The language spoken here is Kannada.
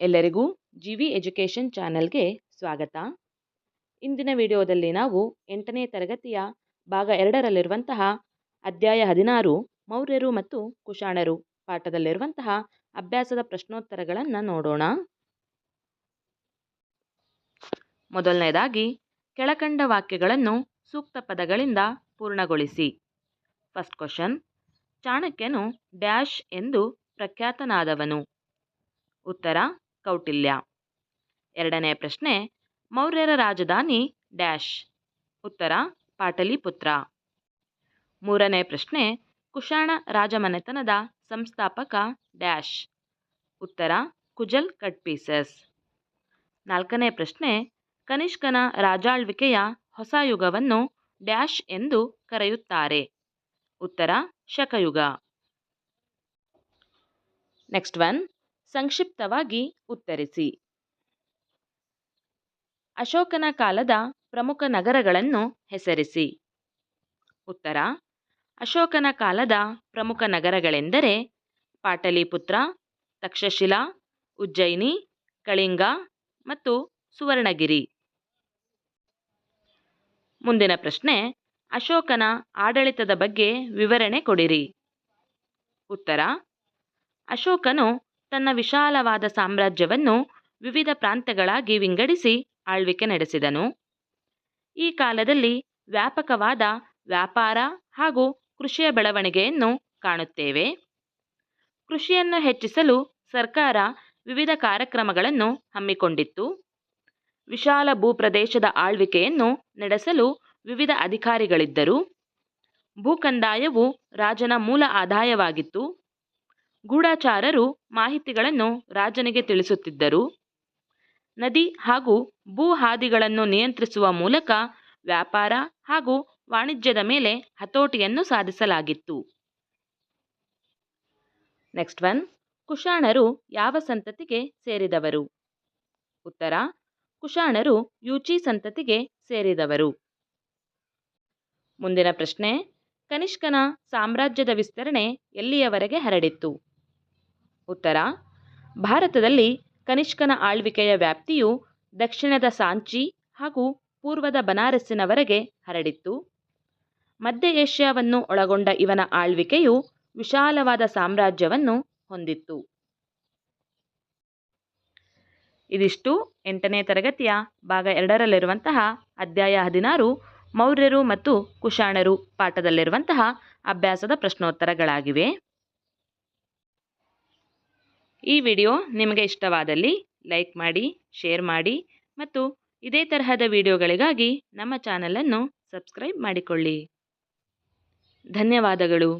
ಎಲ್ಲರಿಗೂ ಜಿ ವಿ ಎಜುಕೇಷನ್ ಚಾನೆಲ್ಗೆ ಸ್ವಾಗತ. ಇಂದಿನ ವಿಡಿಯೋದಲ್ಲಿ ನಾವು ಎಂಟನೇ ತರಗತಿಯ ಭಾಗ ಎರಡರಲ್ಲಿರುವಂತಹ ಅಧ್ಯಾಯ ಹದಿನಾರು, ಮೌರ್ಯರು ಮತ್ತು ಕುಶಾಣರು ಪಾಠದಲ್ಲಿರುವಂತಹ ಅಭ್ಯಾಸದ ಪ್ರಶ್ನೋತ್ತರಗಳನ್ನು ನೋಡೋಣ. ಮೊದಲನೇದಾಗಿ, ಕೆಳಕಂಡ ವಾಕ್ಯಗಳನ್ನು ಸೂಕ್ತ ಪದಗಳಿಂದ ಪೂರ್ಣಗೊಳಿಸಿ. ಫಸ್ಟ್ ಕ್ವಶನ್ ಚಾಣಕ್ಯನು ಡ್ಯಾಶ್ ಎಂದು ಪ್ರಖ್ಯಾತನಾದವನು. ಉತ್ತರ ಕೌಟಿಲ್ಯ ಎರಡನೇ ಪ್ರಶ್ನೆ, ಮೌರ್ಯರ ರಾಜಧಾನಿ ಡ್ಯಾಶ್. ಉತ್ತರ, ಪಾಟಲಿಪುತ್ರ. ಮೂರನೇ ಪ್ರಶ್ನೆ, ಕುಶಾಣ ರಾಜಮನೆತನದ ಸಂಸ್ಥಾಪಕ ಡ್ಯಾಶ್. ಉತ್ತರ, ಕುಜಲ್ ಕಟ್ಪೀಸಸ್ ನಾಲ್ಕನೇ ಪ್ರಶ್ನೆ, ಕನಿಷ್ಕನ ರಾಜಾಳ್ವಿಕೆಯ ಹೊಸ ಯುಗವನ್ನು ಡ್ಯಾಶ್ ಎಂದು ಕರೆಯುತ್ತಾರೆ. ಉತ್ತರ, ಶಕಯುಗ. Next one. ಸಂಕ್ಷಿಪ್ತವಾಗಿ ಉತ್ತರಿಸಿ. ಅಶೋಕನ ಕಾಲದ ಪ್ರಮುಖ ನಗರಗಳನ್ನು ಹೆಸರಿಸಿ. ಉತ್ತರ, ಅಶೋಕನ ಕಾಲದ ಪ್ರಮುಖ ನಗರಗಳೆಂದರೆ ಪಾಟಲಿಪುತ್ರ, ತಕ್ಷಶಿಲಾ, ಉಜ್ಜಯಿನಿ, ಕಳಿಂಗ ಮತ್ತು ಸುವರ್ಣಗಿರಿ. ಮುಂದಿನ ಪ್ರಶ್ನೆ, ಅಶೋಕನ ಆಡಳಿತದ ಬಗ್ಗೆ ವಿವರಣೆ ಕೊಡಿರಿ. ಉತ್ತರ, ಅಶೋಕನು ತನ್ನ ವಿಶಾಲವಾದ ಸಾಮ್ರಾಜ್ಯವನ್ನು ವಿವಿಧ ಪ್ರಾಂತ್ಯಗಳಾಗಿ ವಿಂಗಡಿಸಿ ಆಳ್ವಿಕೆ ನಡೆಸಿದನು. ಈ ಕಾಲದಲ್ಲಿ ವ್ಯಾಪಕವಾದ ವ್ಯಾಪಾರ ಹಾಗೂ ಕೃಷಿಯ ಬೆಳವಣಿಗೆಯನ್ನು ಕಾಣುತ್ತೇವೆ. ಕೃಷಿಯನ್ನು ಹೆಚ್ಚಿಸಲು ಸರ್ಕಾರ ವಿವಿಧ ಕಾರ್ಯಕ್ರಮಗಳನ್ನು ಹಮ್ಮಿಕೊಂಡಿತ್ತು. ವಿಶಾಲ ಭೂಪ್ರದೇಶದ ಆಳ್ವಿಕೆಯನ್ನು ನಡೆಸಲು ವಿವಿಧ ಅಧಿಕಾರಿಗಳಿದ್ದರು. ಭೂಕಂದಾಯವು ರಾಜನ ಮೂಲ ಆದಾಯವಾಗಿತ್ತು. ಗೂಢಾಚಾರರು ಮಾಹಿತಿಗಳನ್ನು ರಾಜನಿಗೆ ತಿಳಿಸುತ್ತಿದ್ದರು. ನದಿ ಹಾಗೂ ಭೂ ಹಾದಿಗಳನ್ನು ನಿಯಂತ್ರಿಸುವ ಮೂಲಕ ವ್ಯಾಪಾರ ಹಾಗೂ ವಾಣಿಜ್ಯದ ಮೇಲೆ ಹತೋಟಿಯನ್ನು ಸಾಧಿಸಲಾಗಿತ್ತು. ನೆಕ್ಸ್ಟ್ ಒನ್ ಕುಶಾಣರು ಯಾವ ಸಂತತಿಗೆ ಸೇರಿದವರು? ಉತ್ತರ. ಕುಶಾಣರು ಯೂಚಿ ಸಂತತಿಗೆ ಸೇರಿದವರು. ಮುಂದಿನ ಪ್ರಶ್ನೆ. ಕನಿಷ್ಕನ ಸಾಮ್ರಾಜ್ಯದ ವಿಸ್ತರಣೆ ಎಲ್ಲಿಯವರೆಗೆ ಹರಡಿತ್ತು? ಉತ್ತರ, ಭಾರತದಲ್ಲಿ ಕನಿಷ್ಕನ ಆಳ್ವಿಕೆಯ ವ್ಯಾಪ್ತಿಯು ದಕ್ಷಿಣದ ಸಾಂಚಿ ಹಾಗೂ ಪೂರ್ವದ ಬನಾರಸ್ಸಿನವರೆಗೆ ಹರಡಿತ್ತು. ಮಧ್ಯ ಏಷ್ಯಾವನ್ನು ಒಳಗೊಂಡ ಇವನ ಆಳ್ವಿಕೆಯು ವಿಶಾಲವಾದ ಸಾಮ್ರಾಜ್ಯವನ್ನು ಹೊಂದಿತ್ತು. ಇದಿಷ್ಟು ಎಂಟನೇ ತರಗತಿಯ ಭಾಗ ಎರಡರಲ್ಲಿರುವಂತಹ ಅಧ್ಯಾಯ ಹದಿನಾರು, ಮೌರ್ಯರು ಮತ್ತು ಕುಶಾಣರು ಪಾಠದಲ್ಲಿರುವಂತಹ ಅಭ್ಯಾಸದ ಪ್ರಶ್ನೋತ್ತರಗಳಾಗಿವೆ. ಈ ವಿಡಿಯೋ ನಿಮಗೆ ಇಷ್ಟವಾದಲ್ಲಿ ಲೈಕ್ ಮಾಡಿ, ಶೇರ್ ಮಾಡಿ ಮತ್ತು ಇದೇ ತರಹದ ವಿಡಿಯೋಗಳಿಗಾಗಿ ನಮ್ಮ ಚಾನಲನ್ನು ಸಬ್ಸ್ಕ್ರೈಬ್ ಮಾಡಿಕೊಳ್ಳಿ. ಧನ್ಯವಾದಗಳು.